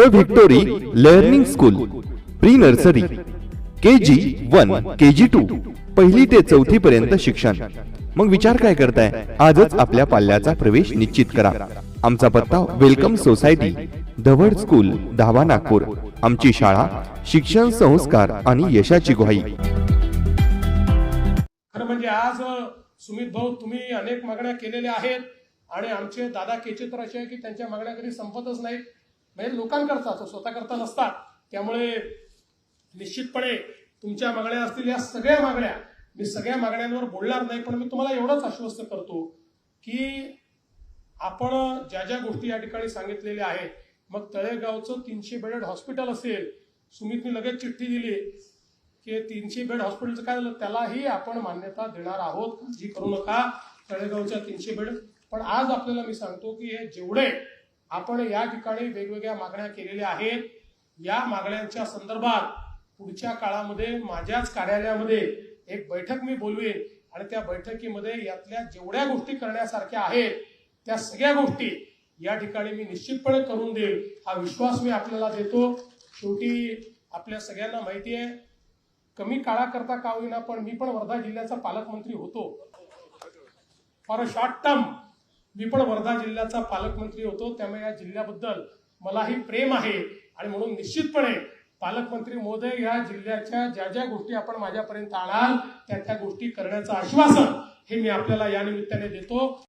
The Victory Learning School pre nursery K G one K G two पहिली ते चौथी पर्यंत शिक्षण. मग विचार काय करताय? आजच आपल्या पाल्याचा प्रवेश निश्चित करा. आमचा पत्ता वेलकम सोसायटी धवड स्कूल धावा नागपूर. आमची शाळा शिक्षण संस्कार आणि यशाची ग्वाही. खरं म्हणजे आज सुमित भाऊ तुम्ही अनेक मागण्या केलेल्या आहेत आणि आमचे दादा केचित्र असे की त्यांच्या मागण्या कधी संपतच नाहीत. म्हणजे लोकांकरता तो स्वतःकरता नसतात. त्यामुळे निश्चितपणे तुमच्या मागण्या असतील या सगळ्या मागण्या. मी सगळ्या मागण्यांवर बोलणार नाही पण मी तुम्हाला एवढंच आश्वस्त करतो की आपण ज्या ज्या गोष्टी या ठिकाणी सांगितलेल्या आहेत मग तळेगावचं तीनशे बेडेड हॉस्पिटल असेल सुमितने लगेच चिठ्ठी दिली की तीनशे बेड हॉस्पिटलचं काय झालं? त्यालाही आपण मान्यता देणार आहोत. काळजी करू नका तळेगावच्या तीनशे बेड. पण आज आपल्याला मी सांगतो की हे जेवढे आपण या ठिकाणी वेगवेगळ्या मागण्या केलेल्या आहेत. या मागण्यांच्या संदर्भात पुढच्या काळामध्ये माझ्याच कार्यालयामध्ये एक बैठक मी बोलवेन आणि त्या बैठकीमध्ये यातल्या जेवढ्या गोष्टी करण्यासारख्या आहेत त्या सगळ्या गोष्टी या ठिकाणी मी निश्चितपणे करून देईल हा विश्वास मी आपल्याला देतो. शेवटी आपल्या सगळ्यांना माहिती आहे कमी काळाकरता का होईना पण मी पण वर्धा जिल्ह्याचा पालकमंत्री होतो. फॉर अ शॉर्ट टर्म मी पण वर्धा जिल्ह्याचा पालकमंत्री होतो. त्यामुळे या जिल्ह्याबद्दल मलाही प्रेम आहे आणि म्हणून निश्चितपणे पालकमंत्री महोदय या जिल्ह्याच्या ज्या ज्या गोष्टी आपण माझ्यापर्यंत आणाल त्या त्या गोष्टी करण्याचं आश्वासन हे मी आपल्याला या निमित्ताने देतो.